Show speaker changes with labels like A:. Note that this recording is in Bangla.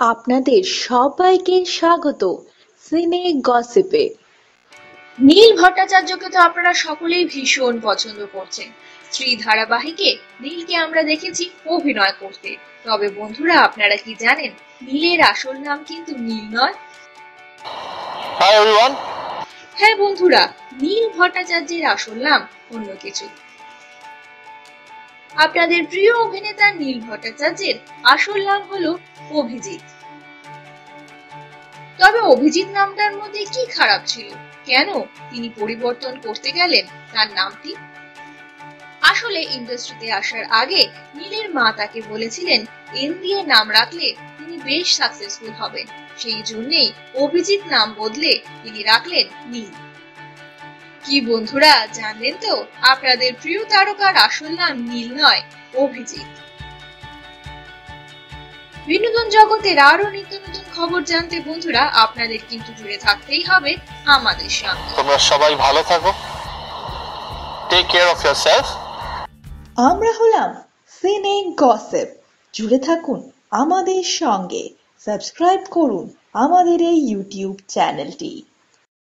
A: আপনাদের সবাইকে স্বাগত সিনে গসিপে।
B: নীল ভট্টাচার্যকে তো আপনারা সকলেই ভীষণ পছন্দ করছেন। স্ত্রী ধারাবাহিকে নীলকে আমরা দেখেছি অভিনয় করতে। তবে বন্ধুরা আপনারা কি জানেন নীলের আসল নাম কিন্তু নীল নয়? হ্যাঁ বন্ধুরা নীল ভট্টাচার্যের আসল নাম অন্য কিছু। আপনাদের প্রিয় অভিনেতা নীল ভট্টাচার্যের আসল নাম হলো অভিজিৎ। তবে অভিজিৎ নামটার মধ্যে কি খারাপ ছিল? কেন তিনি পরিবর্তন করতে গেলেন তার নামটি? আসলে ইন্ডাস্ট্রিতে আসার আগে নীলের মা তাকে বলেছিলেন এন দিয়ে নাম রাখলে তিনি বেশ সাকসেসফুল হবেন। সেই জন্যেই অভিজিৎ নাম বদলে তিনি রাখলেন নীল। কি বন্ধুরা জানলেন তো আপনাদের প্রিয় তারকার আসল নাম নীল নয় অভিজিৎ। বিনোদন জগতের আরও নিত্য নতুন খবর জানতে বন্ধুরা আপনাদের কিন্তু জুড়ে থাকতেই হবে আমাদের সঙ্গে
C: তোমরা সবাই ভালো থাকো। Take care of yourself.
A: আমরা হলাম সিনে গসিপ জুড়ে থাকুন আমাদের সঙ্গে। সাবস্ক্রাইব করুন আমাদের এই ইউটিউব চ্যানেলটি